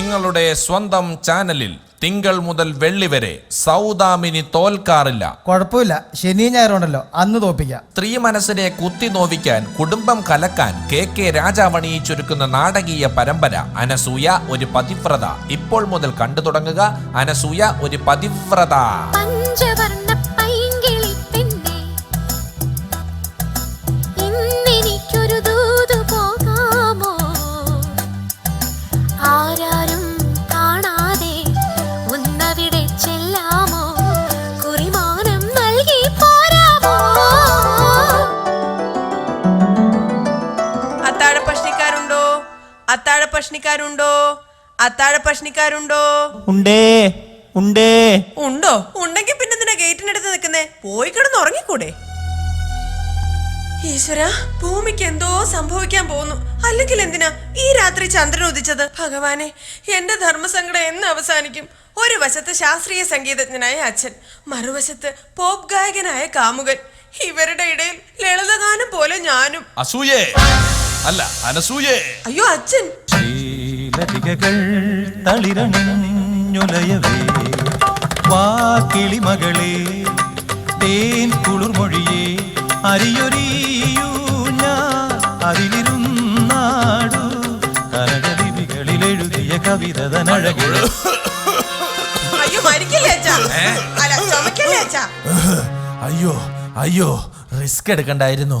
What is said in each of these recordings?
നിങ്ങളുടെ സ്വന്തം ചാനലിൽ തിങ്കൾ മുതൽ വെള്ളി വരെ സൗദാമിനി തോൽക്കാറില്ല. കുഴപ്പമില്ല. ശനി ഞായറുണ്ടല്ലോ അന്ന് തോപ്പിക്കാം സ്ത്രീ മനസ്സിനെ കുത്തി നോവിക്കാൻ കുടുംബം കലക്കാൻ കെ കെ രാജാവണിയിച്ചൊരുക്കുന്ന നാടകീയ പരമ്പര അനസൂയ ഒരു പതിവ്രത. ഇപ്പോൾ മുതൽ കണ്ടു തുടങ്ങുക. അനസൂയ ഒരു പതിവ്രത. പഞ്ചവർണ പ്രശ്നിക്കാരുണ്ടോ അത്താഴ പ്രശ്നിക്കാരുണ്ടോ ഉണ്ടേ ഉണ്ടേ. ഉണ്ടോ? ഉണ്ടെങ്കിൽ പിന്നെ നിന്നെ ഗേറ്റിനടുത്ത് നിൽക്കുന്നേ? പോയി കിടന്ന് ഉറങ്ങിക്കൂടെ? ഈശ്വര ഭൂമിക്ക് എന്തോ സംഭവിക്കാൻ പോകുന്നു. അല്ലെങ്കിൽ എന്തിനാ ഈ രാത്രി ചന്ദ്രൻ ഉദിച്ചത്? ഭഗവാനെ എന്റെ ധർമ്മസങ്കടം എന്ന് അവസാനിക്കും. ഒരു വശത്ത് ശാസ്ത്രീയ സംഗീതജ്ഞനായ അച്ഛൻ മറുവശത്ത് പോപ്പ് ഗായകനായ കാമുകൻ. ഇവരുടെ ഇടയിൽ ലളിതഗാനം പോലെ ഞാനും. അസൂയേ. അല്ല അനസൂയേ. അയ്യോ അച്ഛൻ. ശീലതികകൾ തളിരണിഞ്ഞുലയവേ. വാക്കിളിമകളെ തേൻ കുളിർമൊഴിയേ. അരിയൊരിയൂ ഞാൻ അതിലിരുന്നാടു കനകലിപികളിൽ എഴുതിയ കവിതനഴകൾ അയ്യോ മരിക്കില്ലേ അച്ഛാ? അല്ല ചുമക്കല്ലേ അച്ഛാ? അയ്യോ അയ്യോ റിസ്ക് എടുക്കണ്ടായിരുന്നു.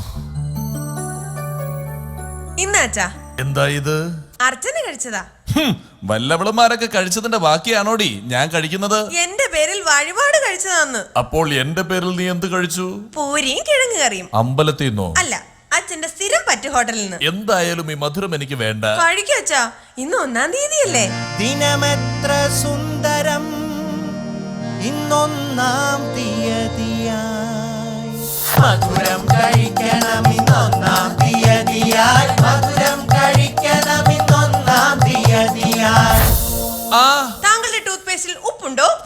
ഇന്നാച്ചാ എന്താ ഇത്? അർച്ചന കഴിച്ചതാ. വല്ലവളന്മാരൊക്കെ കഴിച്ചതിന്റെ ബാക്കിയാണോടി ഞാൻ കഴിക്കുന്നത്? എന്റെ പേരിൽ വഴിപാട് കഴിച്ചതാന്ന്. അപ്പോൾ എന്റെ പേരിൽ നീ എന്ത് കഴിച്ചു? പൂരിയും കിഴങ്ങ് കറിയും. അമ്പലത്തിൽ നിന്നോ? അല്ല അച്ഛന്റെ സ്ഥിരം പറ്റു ഹോട്ടലിൽ നിന്ന്. എന്തായാലും ഈ മധുരം എനിക്ക് വേണ്ട. കഴിക്കും അച്ഛാ ഇന്ന് ഒന്നാം തീയതിയല്ലേ? ദിനമെത്ര സുന്ദരം ഇന്നൊന്നാം തീയതിയായി. മധുരം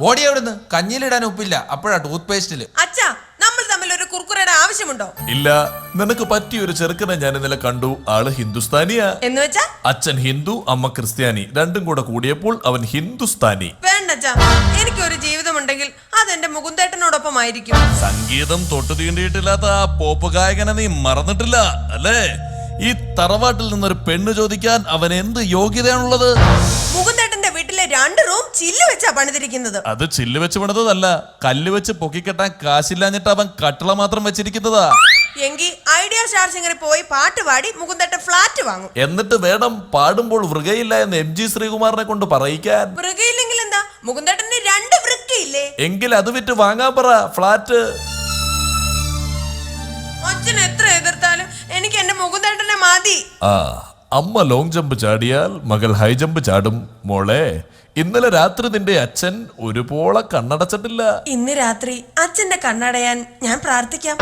ഓടി അവിടുന്ന് കഞ്ഞിലിടാൻ ഉപ്പില്ല. അപ്പോഴാ ടൂത്ത് പേസ്റ്റിൽ അച്ഛാ നമ്മൾ തമ്മിൽ ഒരു കുർക്കുറയുടെ ആവശ്യമുണ്ടോ? ഇല്ല. നിനക്ക് പറ്റിയ ഒരു ചെറുക്കനെ ഞാൻ ഇന്നലെ കണ്ടു. ആൾ ഹിന്ദുസ്ഥാനിയാ. എന്ന് വെച്ചാ? അച്ഛൻ ഹിന്ദു അമ്മ ക്രിസ്ത്യാനി. രണ്ടും കൂടെ കൂടിയപ്പോൾ അവൻ ഹിന്ദുസ്ഥാനി. വേണ്ട അച്ഛാ. എനിക്കൊരു ജീവിതമുണ്ടെങ്കിൽ അതെന്റെ മുകുന്ദേട്ടനോടൊപ്പം ആയിരിക്കും സംഗീതം തൊട്ടു തീണ്ടിയിട്ടില്ലാത്ത ആ പോപ്പ് ഗായകനെ നീ മറന്നിട്ടില്ല അല്ലേ? ഈ തറവാട്ടിൽ നിന്നൊരു പെണ്ണ് ചോദിക്കാൻ അവൻ എന്ത് യോഗ്യതയാണുള്ളത്? വീട്ടിലെ രണ്ട് റൂം ചില്ല് വെച്ചാ പണിതിരിക്കുന്നത്. അത് ചില്ല് വെച്ച് പണിതല്ല കല്ല് വെച്ച് പൊക്കിക്കെട്ടാൻ കാശില്ലാഞ്ഞിട്ട് അവൻ കട്ടള മാത്രം വെച്ചിരിക്കുന്നതാ. എങ്കിൽ ഐഡിയ സ്റ്റാർ ഇങ്ങനെ പോയി പാട്ട് പാടി മുകുന്ദട്ട ഫ്ലാറ്റ് വാങ്ങും. എന്നിട്ട് വേണം പാടുമ്പോൾ വൃകയില്ല എന്ന് എം ജി ശ്രീകുമാറിനെ കൊണ്ട് പറയിക്കാൻ വൃകയില്ലെങ്കിൽ എന്താ? മുകുന്ദട്ടന് രണ്ട് വൃക്കയില്ലേ എങ്കിൽ അത് വിറ്റ് വാങ്ങാൻ പറ ഫ്ലാറ്റ്. അച്ഛൻ എത്ര എതിർത്താലും എനിക്ക് എന്റെ മുകുന്ദട്ടനെ മതി. ആ. അമ്മ ലോങ് ജമ്പ് ചാടിയാൽ മകൾ ഹൈ ജമ്പ് ചാടും. മോളെ ഇന്നലെ രാത്രി നിന്റെ അച്ഛൻ ഒരുപോളെ കണ്ണടച്ചിട്ടില്ല. ഇന്ന് രാത്രി അച്ഛന്റെ കണ്ണടയാൻ ഞാൻ പ്രാർത്ഥിക്കാം.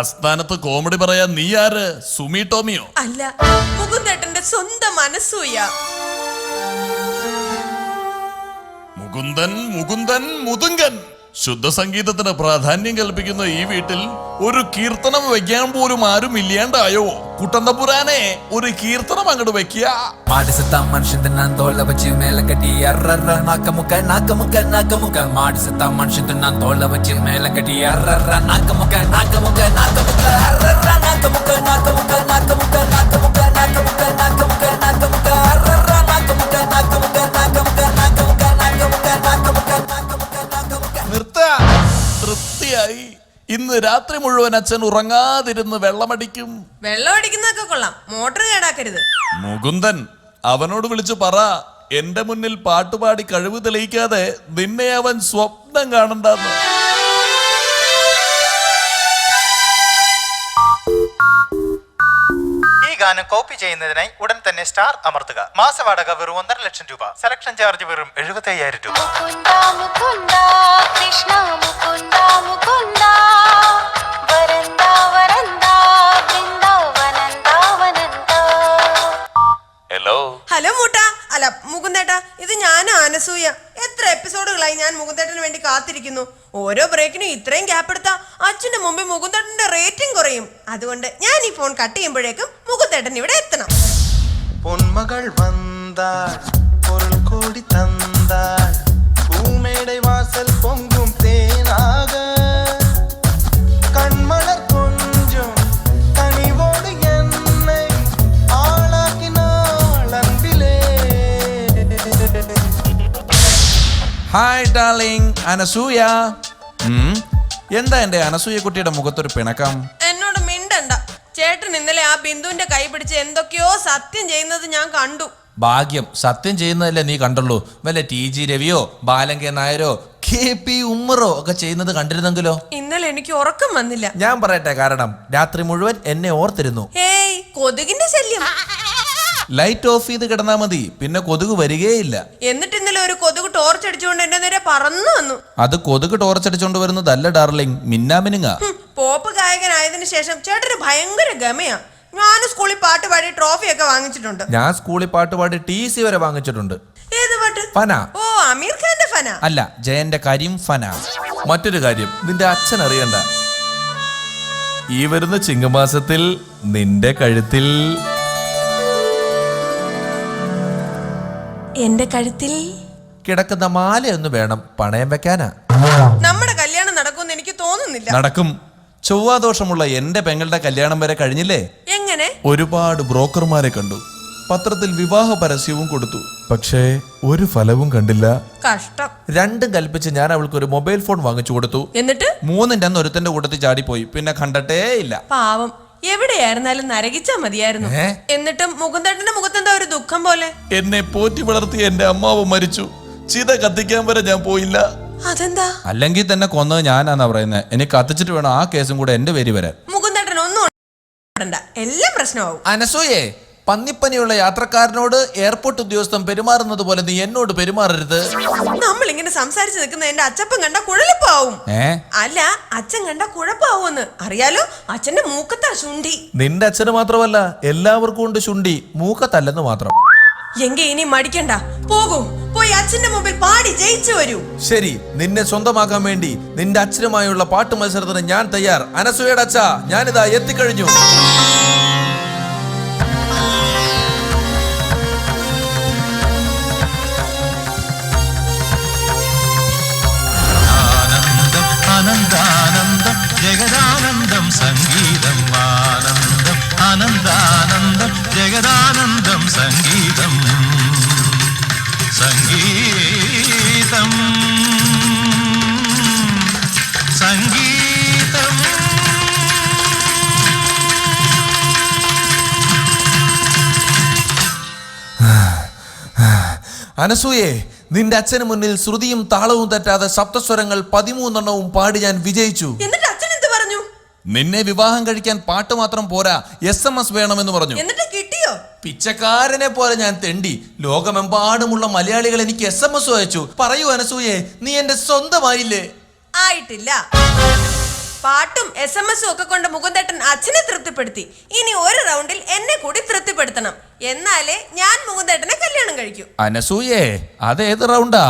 അസ്ഥാനത്ത് കോമഡി പറയാൻ നീ ആര്? സുമി ടോമിയോ? അല്ല മുകുന്ദേട്ടന്റെ സ്വന്തം മനസ്സൂയ മുകുന്ദൻ മുകുന്ദൻ മുതുങ്കൻ. ശുദ്ധ സംഗീതത്തിന് പ്രാധാന്യം കൽപ്പിക്കുന്ന ഈ വീട്ടിൽ ഒരു കീർത്തനം വെക്കാൻ പോലും ആരും ഇല്ലാണ്ടായോ? കുട്ടന്തപുരാനെ ഒരു കീർത്തനം അങ്ങോട്ട് വെക്കുക മാടിസത്ത മനുഷ്യന്റെ നാന്തോള ഇന്ന് രാത്രി മുഴുവൻ അച്ഛൻ ഉറങ്ങാതിരുന്ന് വെള്ളമടിക്കും. വെള്ളം അടിക്കുന്നതൊക്കെ കൊള്ളാം. മോട്ടർ കേടാക്കരുത്. മുകുന്ദൻ അവനോട് വിളിച്ചു പറ. എന്റെ മുന്നിൽ പാട്ടുപാടി കഴിവ് തെളിയിക്കാതെ നിന്നെ അവൻ സ്വപ്നം കാണണ്ടെന്ന്. ഈ ഗാനം കോപ്പി ചെയ്യുന്നതിനായി ഉടൻ തന്നെ സ്റ്റാർ അമർത്തുക. മാസവാടക വെറും ഒന്നര ലക്ഷം രൂപ. സെലക്ഷൻ ചാർജ് വെറും എഴുപത്തയ്യായിരം രൂപ. മുകുന്ദേട്ടന് വേണ്ടി കാത്തിരിക്കുന്നു ഓരോ ബ്രേക്കിനും ഇത്രയും ഗ്യാപ്പ് എടുത്താ അച്ഛന്റെ മുമ്പിൽ മുകുന്ദേട്ടന്റെ റേറ്റിംഗ് കുറയും അതുകൊണ്ട് ഞാൻ ഈ ഫോൺ കട്ട് ചെയ്യുമ്പോഴേക്കും മുകുന്ദേട്ടൻ ഇവിടെ എത്തണം പൊന്മകൾ വന്ന வந்தாள் பொருள் கோடி தந்தாள் பூமேடை வாசல் பொங்கும் தேனாக கண்மலர் கொஞ்சம் கனிவோடு என்னை ஆளாக்கினாள் அன்பிலே ഹായ് ഡാർലിംഗ് Anasuya. എന്താ എന്റെ അനസൂയ കുട്ടിയുടെ മുഖത്തൊരു പിണക്കം? എന്നോട് മിണ്ടണ്ട. ചേട്ടൻ ഇന്നലെ ആ ബിന്ദുവിന്റെ കൈ പിടിച്ച് എന്തൊക്കെയോ സത്യം ചെയ്യുന്നത് ഞാൻ കണ്ടു. ഭാഗ്യം. സത്യം ചെയ്യുന്നതല്ലേ നീ കണ്ടുള്ളൂ. വല്ല ടി ജി രവിയോ ബാലങ്കേ നായരോ കെ പി ഉമ്മറോ ഒക്കെ ചെയ്യുന്നത് കണ്ടിരുന്നെങ്കിലോ? ഇന്നലെ എനിക്ക് ഉറക്കം വന്നില്ല. ഞാൻ പറയട്ടെ കാരണം രാത്രി മുഴുവൻ എന്നെ ഓർത്തിരുന്നു. ഏയ് കൊതുകിന്റെ ശല്യം. ലൈറ്റ് ഓഫ് ചെയ്ത് കിടന്നാ മതി. പിന്നെ കൊതുക് വരികയില്ല. എന്നിട്ട് ഇന്നലെ ഒരു കൊതുക് ടോർച്ച് അടിച്ചുകൊണ്ട് എന്റെ നേരെ പറന്നു വന്നു. അത് കൊതുക് ടോർച്ച് അടിച്ചുകൊണ്ട് വരുന്നതല്ല ഡാർലിംഗ് മിന്നാമിനുങ്ങ പോപ്പ് ഗായകനായതിനു ശേഷം ചേട്ടന് ഭയങ്കര ഗമയാ. ഞാൻ സ്കൂളിൽ പാട്ട് പാടി ട്രോഫി ഒക്കെ വാങ്ങിച്ചിട്ടുണ്ട്. ഞാൻ സ്കൂളിൽ പാട്ട് പാടി ടി സി വരെ വാങ്ങിച്ചിട്ടുണ്ട്. ഏത് പാട്ട്? ഫന. ഓ അമീർ ഖാന്റെ ഫന. അല്ല ജയന്റെ കാര്യം ഫന. മറ്റൊരു കാര്യം നിന്റെ അച്ഛൻ അറിയണ്ട. ഈ വരുന്ന ചിങ്ങമാസത്തിൽ നിന്റെ കഴുത്തിൽ എന്റെ കഴുത്തിൽ കിടക്കുന്ന മാലയൊന്ന് വേണം പണയം വെക്കാനാ. നമ്മുടെ കല്യാണം നടക്കുമെന്ന് എനിക്ക് തോന്നുന്നില്ല. നടക്കും. ചൊവ്വാദോഷമുള്ള എന്റെ പെങ്ങളുടെ കല്യാണം വരെ കഴിഞ്ഞില്ലേ? എങ്ങനെ? ഒരുപാട് ബ്രോക്കർമാരെ കണ്ടു. പത്രത്തിൽ വിവാഹ പരസ്യവും കൊടുത്തു. പക്ഷേ ഒരു ഫലവും കണ്ടില്ല. കഷ്ടം. രണ്ടും കൽപ്പിച്ച് ഞാൻ അവൾക്ക് ഒരു മൊബൈൽ ഫോൺ വാങ്ങിച്ചു കൊടുത്തു. എന്നിട്ട്? മൂന്നിന്റെ അന്ന് ഒരുത്തന്റെ കൂട്ടത്തിൽ ചാടിപ്പോയി. പിന്നെ കണ്ടട്ടേ ഇല്ല പാവം. എവിടെയായിരുന്നാലും നരകിച്ചാ മതിയായിരുന്നു. എന്നിട്ടും മുകുന്ദേട്ടന്റെ മുഖത്തെന്താ ഒരു ദുഃഖം പോലെ. എന്നെ പോറ്റി വളർത്തിയ എന്റെ അമ്മാവ് മരിച്ചു. ചിത കത്തിക്കാൻ വരെ ഞാൻ പോയില്ല. അതെന്താ? അല്ലെങ്കിൽ തന്നെ കൊന്നത് ഞാനാന്നാ പറയുന്നത് എനിക്ക് കത്തിച്ചിട്ട് വേണം ആ കേസും കൂടെ എന്റെ പേര് വരാൻ. മുകുന്ദേട്ടൻ ഒന്നും. എല്ലാം പ്രശ്നമാവും. അനസൂയെ പന്നിപ്പനിയുള്ള യാത്രക്കാരനോട് എയർപോർട്ട് ഉദ്യോഗസ്ഥൻ പെരുമാറുന്നത് പോലെ നീ എന്നോട് പെരുമാറരുത്. നമ്മൾ ഇങ്ങനെ സംസാരിച്ച് നിൽക്കുന്ന എന്റെ അച്ഛപ്പൻ കണ്ട കുഴലിപ്പാവും. ഏ? അല്ല അച്ഛൻ കണ്ട കുഴപ്പാവൂന്ന് അറിയാലോ അച്ഛന്റെ മൂക്കത്താ ശുണ്ടി. നിന്റെ അച്ഛന് മാത്രമല്ല എല്ലാവർക്കും ഉണ്ട് ശുണ്ടി. മൂക്കത്തല്ലെന്ന് മാത്രം. എങ്കി ഇനി മടിക്കണ്ട. പോകൂ പോയി അച്ഛന്റെ മുമ്പിൽ പാടി ജയിച്ചു വരൂ. ശരി നിന്നെ സ്വന്തമാക്കാൻ വേണ്ടി നിന്റെ അച്ഛനുമായുള്ള പാട്ട് മത്സരത്തിന് ഞാൻ തയ്യാർ. അനസൂയയുടെ അച്ഛ ഞാനിതാ എത്തിക്കഴിഞ്ഞു. സംഗീതം. സംഗീതം. അനസൂയെ നിന്റെ അച്ഛന് മുന്നിൽ ശ്രുതിയും താളവും തെറ്റാതെ സപ്തസ്വരങ്ങൾ പതിമൂന്നെണ്ണവും പാടി ഞാൻ വിജയിച്ചു. എന്നിട്ട് അച്ഛൻ എന്ത് പറഞ്ഞു? നിന്നെ വിവാഹം കഴിക്കാൻ പാട്ട് മാത്രം പോരാ എസ് എം എസ് വേണമെന്ന് പറഞ്ഞു. എന്നിട്ട് കിട്ടിയോ പിച്ചക്കാരനെ പോലെ ഞാൻ തെണ്ടി. ലോകമെമ്പാടുമുള്ള മലയാളികൾ എനിക്ക് എസ് എം എസ് അയച്ചു. പറയൂ അനസൂയെ നീ എന്റെ സ്വന്തമായില്ലേ? ആയിട്ടില്ല. പാട്ടും എസ് എം എസും ഒക്കെ കൊണ്ട് മുകുന്ദേട്ടൻ അച്ഛനെ തൃപ്തിപ്പെടുത്തി. ഇനി ഒരു റൗണ്ടിൽ എന്നെ കൂടി തൃപ്തിപ്പെടുത്തണം. എന്നാലേ ഞാൻ മുകുന്ദേട്ടനെ കല്യാണം കഴിക്കൂ. അനസൂയെ അതേത് റൗണ്ടാ?